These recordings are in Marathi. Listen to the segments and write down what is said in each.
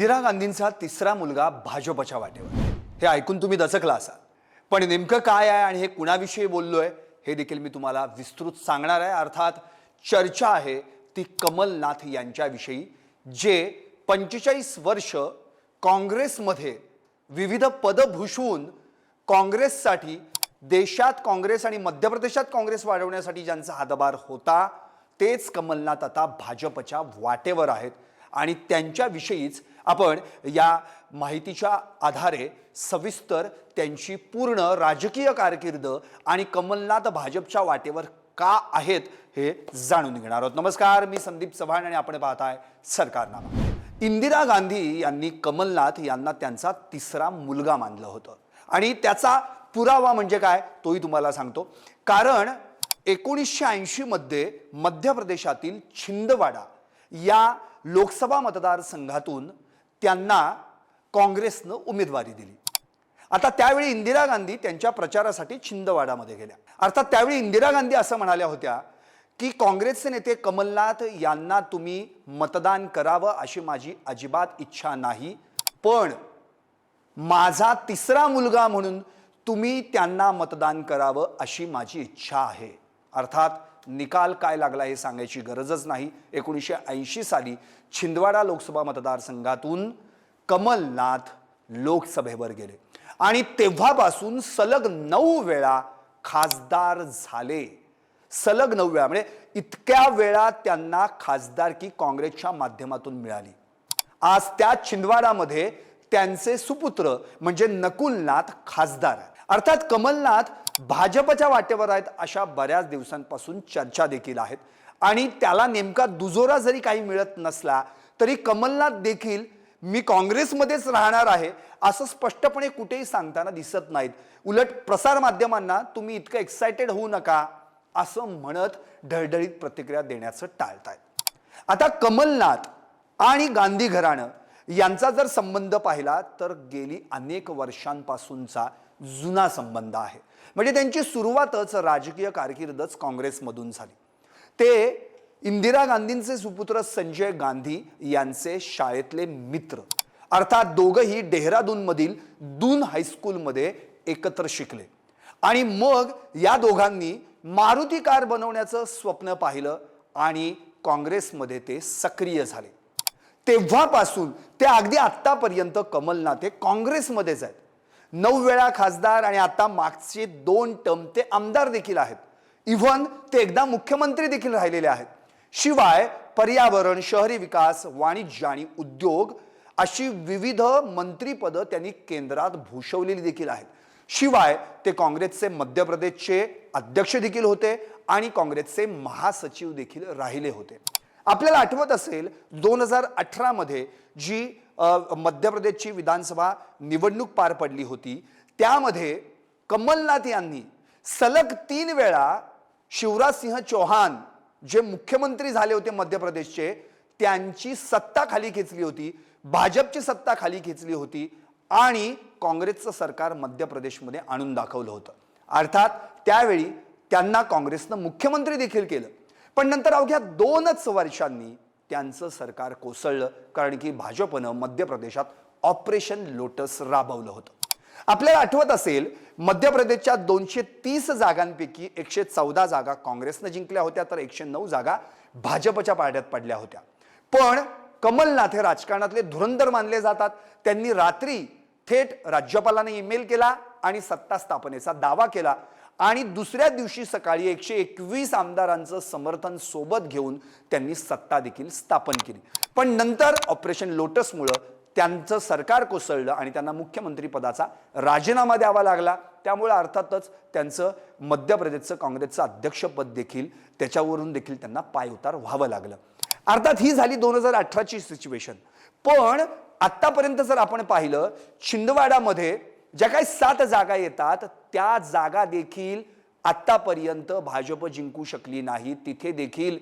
इंदिरा गांधींचा तिसरा मुलगा भाजपच्या वाटेवर. हे ऐकून तुम्ही दचकला असाल. पण नेमकं काय आहे आणि हे कुणाविषयी बोललोय हे देखील मी तुम्हाला विस्तृत सांगणार आहे. अर्थात चर्चा आहे ती कमलनाथ यांच्याविषयी जे पंचेचाळीस वर्ष काँग्रेसमध्ये विविध पदं भूषवून काँग्रेससाठी देशात काँग्रेस आणि मध्य प्रदेशात काँग्रेस वाढवण्यासाठी ज्यांचा हातभार होता तेच कमलनाथ आता भाजपच्या वाटेवर आहेत. आणि त्यांच्याविषयीच आपण या माहितीच्या आधारे सविस्तर त्यांची पूर्ण राजकीय कारकीर्द आणि कमलनाथ भाजपच्या वाटेवर का आहेत हे जाणून घेणार आहोत. नमस्कार मी संदीप चव्हाण आणि आपण पाहताय सरकारनामा. इंदिरा गांधी यांनी कमलनाथ यांना त्यांचा तिसरा मुलगा मानलं होतं. आणि त्याचा पुरावा म्हणजे काय तोही तुम्हाला सांगतो. कारण एकोणीसशे ऐंशीमध्ये मध्य प्रदेशातील छिंदवाडा या लोकसभा मतदारसंघातून त्यांना काँग्रेसनं उमेदवारी दिली. आता त्यावेळी इंदिरा गांधी त्यांच्या प्रचारासाठी छिंदवाडामध्ये गेल्या. अर्थात त्यावेळी इंदिरा गांधी असं म्हणाल्या होत्या की काँग्रेसचे नेते कमलनाथ यांना तुम्ही मतदान करावं अशी माझी अजिबात इच्छा नाही पण माझा तिसरा मुलगा म्हणून तुम्ही त्यांना मतदान करावं अशी माझी इच्छा आहे. अर्थात निकाल काय लागला हे सांगायची गरजच नाही. एकोणीसशे ऐंशी साली छिंदवाडा लोकसभा मतदारसंघातून कमलनाथ लोकसभेवर गेले. आणि तेव्हापासून सलग नऊ वेळा खासदार झाले. सलग नऊ वेळा म्हणजे इतक्या वेळा त्यांना खासदारकी काँग्रेसच्या माध्यमातून मिळाली. आज त्या छिंदवाडामध्ये त्यांचे सुपुत्र म्हणजे नकुलनाथ खासदार अर्थात कमलनाथ भाजपच्या वाटेवर आहेत अशा बऱ्याच दिवसांपासून चर्चा देखील आहेत. आणि त्याला नेमका दुजोरा जरी काही मिळत नसला तरी कमलनाथ देखील मी काँग्रेसमध्येच राहणार आहे असं स्पष्टपणे कुठेही सांगताना दिसत नाहीत. उलट प्रसार माध्यमांना तुम्ही इतकं एक्सायटेड होऊ नका असं म्हणत ढळढळीत प्रतिक्रिया देण्याचं टाळतायत. आता कमलनाथ आणि गांधी घराणं यांचा जर संबंध पाहिला तर गेली अनेक वर्षांपासूनचा जुना संबंध आहे. म्हणजे त्यांची सुरुवातच राजकीय कारकीर्दच काँग्रेसमधून झाली. ते इंदिरा गांधींचे सुपुत्र संजय गांधी यांचे शाळेतले मित्र. अर्थात दोघंही डेहराडूनमधील दून हायस्कूलमध्ये एकत्र शिकले. आणि मग या दोघांनी मारुती कार बनवण्याचं स्वप्न पाहिलं आणि काँग्रेसमध्ये ते सक्रिय झाले. तेव्हापासून ते अगदी आत्तापर्यंत कमलनाथ हे काँग्रेसमध्येच आहेत. नऊ वेळा खासदार आणि आता मागचे दोन टर्म ते आमदार देखील आहेत. इव्हन ते एकदा मुख्यमंत्री देखील राहिलेले आहेत. शिवाय पर्यावरण शहरी विकास वाणिज्य आणि उद्योग अशी विविध मंत्रीपदं त्यांनी केंद्रात भूषवलेली देखील आहेत. शिवाय ते काँग्रेसचे मध्य प्रदेशचे अध्यक्ष देखील होते आणि काँग्रेसचे महासचिव देखील राहिले होते. आपल्याला आठवत असेल दोन हजार अठरामध्ये जी मध्य प्रदेशची विधानसभा निवडणूक पार पडली होती. त्यामध्ये कमलनाथ यांनी सलग तीन वेळा शिवराज सिंह चौहान जे मुख्यमंत्री झाले होते मध्य प्रदेशचे त्यांची सत्ता खाली खेचली होती भाजपची सत्ता खाली खेचली होती आणि काँग्रेसचं सरकार मध्य प्रदेशमध्ये आणून दाखवलं होतं. अर्थात त्यावेळी त्यांना काँग्रेसनं मुख्यमंत्री देखील केलं. पण नंतर अवघ्या दोनच वर्षांनी त्यांचं सरकार कोसळलं कारण की भाजपनं मध्य प्रदेशात ऑपरेशन लोटस राबवलं होतं. आपल्याला आठवत असेल मध्य प्रदेशच्या दोनशे तीस जागांपैकी एकशे चौदा जागा काँग्रेसनं जिंकल्या होत्या तर एकशे नऊ जागा भाजपच्या पाड्यात पडल्या होत्या. पण कमलनाथ हे राजकारणातले धुरंधर मानले जातात. त्यांनी रात्री थेट राज्यपालांना ईमेल केला आणि सत्ता स्थापनेचा दावा केला. आणि दुसऱ्या दिवशी सकाळी एकशे एकवीस आमदारांचं समर्थन सोबत घेऊन त्यांनी सत्ता देखील स्थापन केली. पण नंतर ऑपरेशन लोटसमुळं त्यांचं सरकार कोसळलं आणि त्यांना मुख्यमंत्रीपदाचा राजीनामा द्यावा लागला. त्यामुळे अर्थातच त्यांचं मध्य प्रदेशचं काँग्रेसचं अध्यक्षपद देखील त्याच्यावरून देखील त्यांना पायउतार व्हावं लागलं. अर्थात ही झाली दोन हजार अठराची सिच्युएशन. पण आत्तापर्यंत जर आपण पाहिलं छिंदवाडामध्ये ज्या काही सात जागा येतात त्या जागा देखील आत्तापर्यंत भाजप जिंकू शकली नाही. तिथे देखील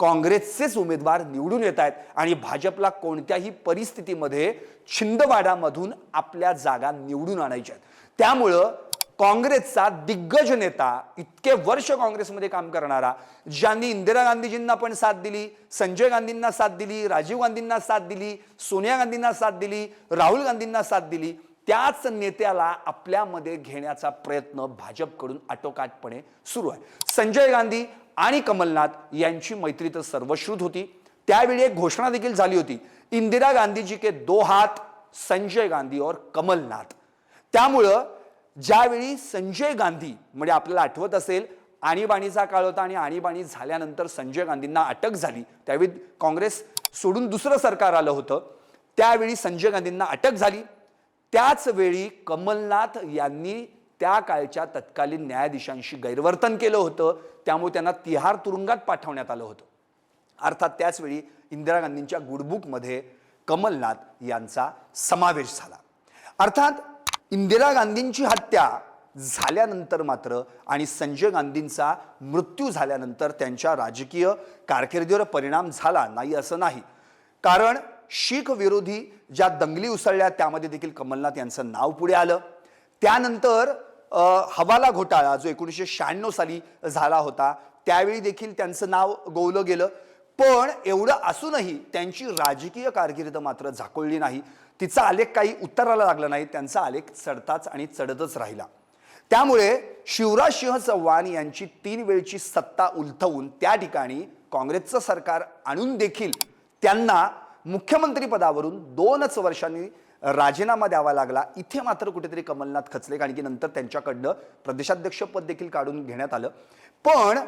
काँग्रेसचेच उमेदवार निवडून येत आहेत आणि भाजपला कोणत्याही परिस्थितीमध्ये छिंदवाडामधून आपल्या जागा निवडून आणायच्या आहेत. त्यामुळं काँग्रेसचा दिग्गज नेता इतके वर्ष काँग्रेसमध्ये काम करणारा ज्यांनी इंदिरा गांधीजींना पण साथ दिली संजय गांधींना साथ दिली राजीव गांधींना साथ दिली सोनिया गांधींना साथ दिली राहुल गांधींना साथ दिली त्याच नेत्याला आपल्यामध्ये घेण्याचा प्रयत्न भाजपकडून आटोकाटपणे सुरू आहे. संजय गांधी आणि कमलनाथ यांची मैत्री तर सर्वश्रुत होती. त्यावेळी एक घोषणा देखील झाली होती. इंदिरा गांधीजी के दो हात संजय गांधी और कमलनाथ. त्यामुळं ज्यावेळी संजय गांधी म्हणजे आपल्याला आठवत असेल आणीबाणीचा काळ होता आणि आणीबाणी झाल्यानंतर संजय गांधींना अटक झाली. त्यावेळी काँग्रेस सोडून दुसरं सरकार आलं होतं. त्यावेळी संजय गांधींना अटक झाली. त्याच वेळी कमलनाथ यांनी त्या काळच्या तत्कालीन न्यायाधीशांशी गैरवर्तन केलं होतं. त्यामुळे त्यांना तिहार तुरुंगात पाठवण्यात आलं होतं. अर्थात त्याचवेळी इंदिरा गांधींच्या गुडबुकमध्ये कमलनाथ यांचा समावेश झाला. अर्थात इंदिरा गांधींची हत्या झाल्यानंतर मात्र आणि संजय गांधींचा मृत्यू झाल्यानंतर त्यांच्या राजकीय कारकिर्दीवर परिणाम झाला नाही असं नाही. कारण शीख विरोधी ज्या दंगली उसळल्या त्यामध्ये देखील कमलनाथ यांचं नाव पुढे आलं. त्यानंतर हवाला घोटाळा जो एकोणीसशे शहाण्णव साली झाला होता त्यावेळी देखील त्यांचं नाव गोवलं गेलं. पण एवढं असूनही त्यांची राजकीय कारकिर्द मात्र झाकोळली नाही. तिचा आलेख काही उत्तराला लागला नाही त्यांचा आलेख चढताच आणि चढतच राहिला. त्यामुळे शिवराज सिंह चव्हाण यांची तीन वेळची सत्ता उलथवून त्या ठिकाणी काँग्रेसचं सरकार आणून देखील त्यांना मुख्यमंत्रीपदावरून दोनच वर्षांनी राजीनामा द्यावा लागला. इथे मात्र कुठेतरी कमलनाथ खचले कारण की नंतर त्यांच्याकडनं प्रदेशाध्यक्षपद देखील काढून घेण्यात आलं. पण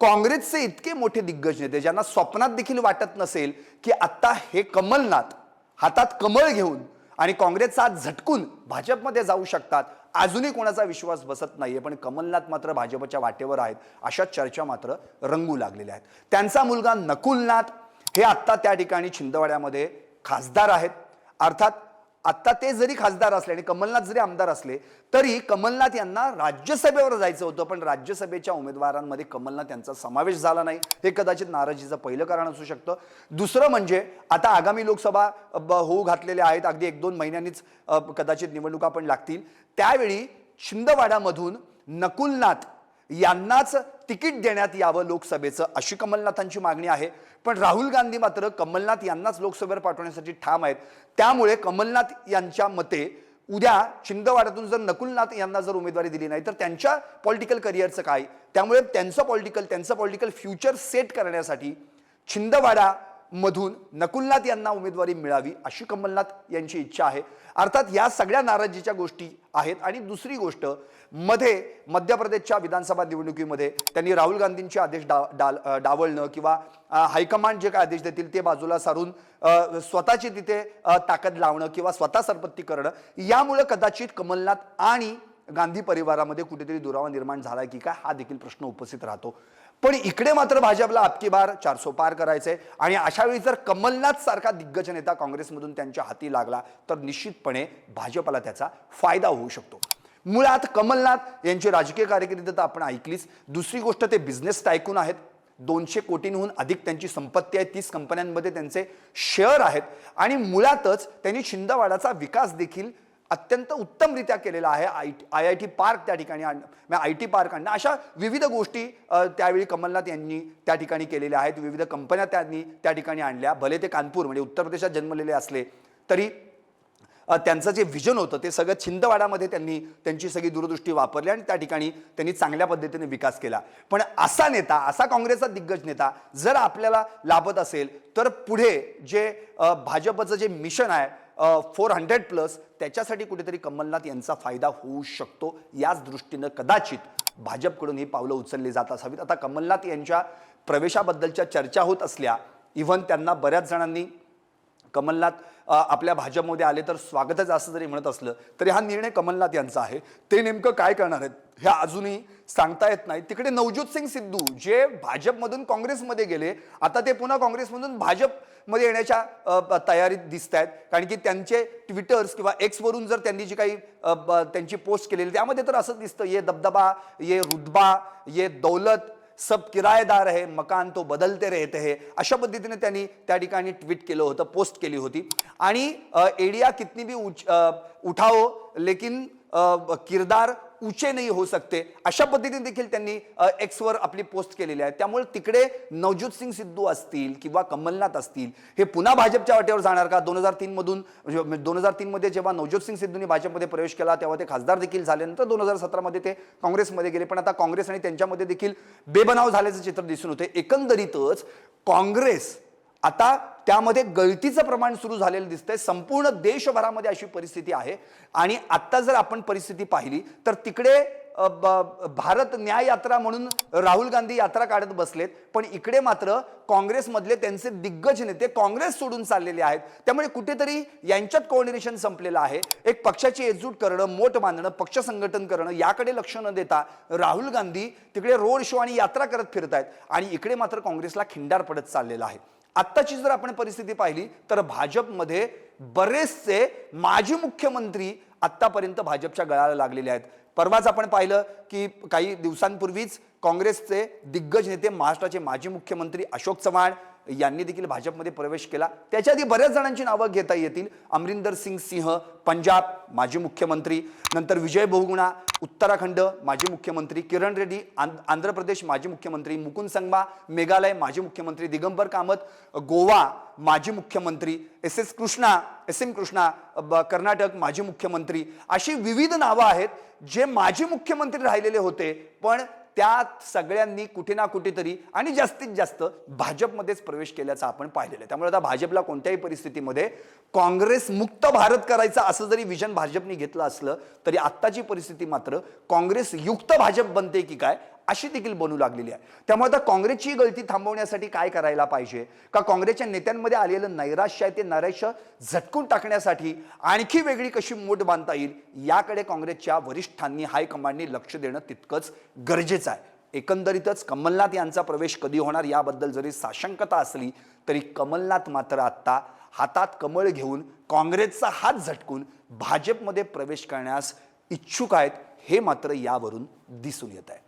काँग्रेसचे इतके मोठे दिग्गज नेते ज्यांना स्वप्नात देखील वाटत नसेल की आत्ता हे कमलनाथ हातात कमळ घेऊन आणि काँग्रेसचा हात झटकून भाजपमध्ये जाऊ शकतात अजूनही कोणाचा विश्वास बसत नाहीये. पण कमलनाथ मात्र भाजपच्या वाटेवर आहेत अशा चर्चा मात्र रंगू लागलेल्या आहेत. त्यांचा मुलगा नकुलनाथ हे आत्ता त्या ठिकाणी छिंदवाड्यामध्ये खासदार आहेत? अर्थात आत्ता ते जरी खासदार असले आणि कमलनाथ जरी आमदार असले तरी कमलनाथ यांना राज्यसभेवर जायचं होतं पण राज्यसभेच्या उमेदवारांमध्ये कमलनाथ यांचा समावेश झाला नाही. हे कदाचित नाराजीचं पहिलं कारण असू शकतं. दुसरं म्हणजे आता आगामी लोकसभा ब- होऊ घातलेल्या आहेत. अगदी एक दोन महिन्यांनीच कदाचित निवडणुका पण लागतील. त्यावेळी छिंदवाड्यामधून नकुलनाथ यांनाच तिकीट देण्यात यावं लोकसभेचं अशी कमलनाथांची मागणी आहे. पण राहुल गांधी मात्र कमलनाथ यांनाच लोकसभेवर पाठवण्यासाठी ठाम आहेत. त्यामुळे कमलनाथ यांच्या मते उद्या छिंदवाड्यातून जर नकुलनाथ यांना जर उमेदवारी दिली नाही तर त्यांच्या पॉलिटिकल करिअरचं काय? त्यामुळे त्यांचं पॉलिटिकल त्यांचं पॉलिटिकल फ्युचर सेट करण्यासाठी छिंदवाडा मधून नकुलनाथ यांना उमेदवारी मिळावी अशी कमलनाथ यांची इच्छा आहे. अर्थात या सगळ्या नाराजीच्या गोष्टी आहेत. आणि दुसरी गोष्टमध्ये मध्य प्रदेशच्या विधानसभा निवडणुकीमध्ये त्यांनी राहुल गांधींचे आदेश डा डाल डावलणं किंवा हायकमांड जे काय आदेश देतील ते बाजूला सारून स्वतःची तिथे ताकद लावणं किंवा स्वतः सरपत्ती करणं यामुळं कदाचित कमलनाथ आणि गांधी परिवारामध्ये कुठेतरी दुरावा निर्माण झाला की काय हा देखील प्रश्न उपस्थित राहतो. पण इकडे मात्र भाजपला आपकी बार चारसो पार करायचंय आणि अशा वेळी जर कमलनाथ सारखा दिग्गज नेता काँग्रेसमधून त्यांच्या हाती लागला तर निश्चितपणे भाजपला त्याचा फायदा होऊ शकतो. मुळात कमलनाथ यांची राजकीय कारकिर्द तर आपण ऐकलीच. दुसरी गोष्ट ते बिझनेस टायकून आहेत. दोनशे कोटींहून अधिक त्यांची संपत्ती आहे तीस कंपन्यांमध्ये त्यांचे शेअर आहेत. आणि मुळातच त्यांनी छिंदवाडाचा विकास देखील अत्यंत उत्तमरित्या केलेला आहे. I I I T park त्या ठिकाणी आणणं म्हणजे आय टी पार्क आणणं अशा विविध गोष्टी त्यावेळी कमलनाथ यांनी त्या ठिकाणी केलेल्या आहेत. विविध कंपन्या त्यांनी त्या ठिकाणी आणल्या. भले ते कानपूर म्हणजे उत्तर प्रदेशात जन्मलेले असले तरी त्यांचं जे व्हिजन होतं ते सगळं छिंदवाडामध्ये त्यांनी त्यांची सगळी दूरदृष्टी वापरली आणि त्या ठिकाणी त्यांनी चांगल्या पद्धतीने विकास केला. पण असा नेता असा काँग्रेसचा दिग्गज नेता जर आपल्याला लाभत असेल तर पुढे जे भाजपचं जे मिशन आहे फोर हंड्रेड प्लस त्याच्यासाठी कुठेतरी कमलनाथ यांचा फायदा होऊ शकतो. याच दृष्टीनं कदाचित भाजपकडून ही पावलं उचलली जात असावीत. आता कमलनाथ यांच्या प्रवेशाबद्दलच्या चर्चा होत असल्या इव्हन त्यांना बऱ्याच जणांनी कमलनाथ आपल्या भाजपमध्ये आले तर स्वागतच असं जरी म्हणत असलं तरी हा निर्णय कमलनाथ यांचा आहे. ते नेमकं काय करणार आहेत? हे अजूनही सांगता येत नाही. तिकडे नवज्योत सिंग सिद्धू जे भाजपमधून काँग्रेसमध्ये गेले आता ते पुन्हा काँग्रेसमधून भाजपमध्ये येण्याच्या तयारीत दिसत आहेत कारण की त्यांचे ट्विटर्स किंवा एक्सवरून जर त्यांनी जी काही त्यांची पोस्ट केलेली त्यामध्ये तर असंच दिसतं ये दबदबा ये रुतबा ये दौलत सब किरायेदार आहे मकान तो बदलते रहते हे. अशा पद्धतीने त्यांनी त्या ठिकाणी ट्विट केलं होतं पोस्ट केली होती. आणि एडिया कितनी भी उच, उठाओ लेकिन किरदार ऊंचे नाही हो सकते अशा पद्धतीने देखील त्यांनी एक्सवर आपली पोस्ट केलेली आहे. त्यामुळे तिकडे नवज्योत सिंग सिद्धू असतील किंवा कमलनाथ असतील हे पुन्हा भाजपच्या वाटेवर जाणार का? दोन हजार तीनमधून म्हणजे दोन हजार तीनमध्ये जेव्हा नवज्योत सिंग सिद्धूंनी भाजपमध्ये प्रवेश केला तेव्हा ते खासदार देखील झाले नंतर दोन हजार सतरामध्ये ते काँग्रेसमध्ये गेले. पण आता काँग्रेस आणि त्यांच्यामध्ये देखील बेबनाव झाल्याचं चित्र दिसून होते एकंदरीतच काँग्रेस आता त्यामध्ये गळतीचं प्रमाण सुरू झालेलं दिसतंय. संपूर्ण देशभरामध्ये अशी परिस्थिती आहे. आणि आत्ता जर आपण परिस्थिती पाहिली तर तिकडे भारत न्याय यात्रा म्हणून राहुल गांधी यात्रा काढत बसलेत. पण इकडे मात्र काँग्रेसमधले त्यांचे दिग्गज नेते काँग्रेस सोडून चाललेले आहेत. त्यामुळे कुठेतरी यांच्यात कोऑर्डिनेशन संपलेलं आहे. एक पक्षाची एकजूट करणं मोठ बांधणं पक्ष संघटन करणं याकडे लक्ष न देता राहुल गांधी तिकडे रोड शो आणि यात्रा करत फिरत आहेत आणि इकडे मात्र काँग्रेसला खिंडार पडत चाललेला आहे. आत्ताची जर आपण परिस्थिती पाहिली तर भाजपमध्ये बरेचसे माजी मुख्यमंत्री आत्तापर्यंत भाजपच्या गळाला लागलेले आहेत. परवाच आपण पाहिलं की काही दिवसांपूर्वीच काँग्रेसचे दिग्गज नेते महाराष्ट्राचे माजी मुख्यमंत्री अशोक चव्हाण यांनी देखील भाजपमध्ये प्रवेश केला. त्याच्या आधी बऱ्याच जणांची नावं घेता येतील. अमरिंदर सिंग सिंह पंजाब माजी मुख्यमंत्री. नंतर विजय बहुगुणा उत्तराखंड माजी मुख्यमंत्री. किरण रेड्डी आंध्र प्रदेश माजी मुख्यमंत्री. मुकुंद संगमा मेघालय माजी मुख्यमंत्री. दिगंबर कामत गोवा माजी मुख्यमंत्री. S S Krishna S M Krishna ब- कर्नाटक माजी मुख्यमंत्री. अशी विविध नावं आहेत जे माजी मुख्यमंत्री राहिलेले होते. पण त्यात सगळ्यांनी कुठे ना कुठेतरी आणि जास्तीत जास्त भाजपमध्येच प्रवेश केल्याचं आपण पाहिलेलं आहे. त्यामुळे आता भाजपला कोणत्याही परिस्थितीमध्ये काँग्रेस मुक्त भारत करायचा असं जरी विजन भाजपने घेतलं असलं तरी आत्ताची परिस्थिती मात्र काँग्रेस युक्त भाजप बनते की काय? अशी देखील बनू लागलेली आहे. त्यामुळे आता काँग्रेसची गळती थांबवण्यासाठी काय करायला पाहिजे? का काँग्रेसच्या नेत्यांमध्ये आलेलं नैराश्य आहे ते नैराश्य झटकून टाकण्यासाठी आणखी वेगळी कशी मोठ बांधता येईल याकडे काँग्रेसच्या वरिष्ठांनी हायकमांडनी लक्ष देणं तितकंच गरजेचं आहे. एकंदरीतच कमलनाथ यांचा प्रवेश कधी होणार याबद्दल जरी साशंकता असली तरी कमलनाथ मात्र आत्ता हातात कमळ घेऊन काँग्रेसचा हात झटकून भाजपमध्ये प्रवेश करण्यास इच्छुक आहेत हे मात्र यावरून दिसून येत आहे.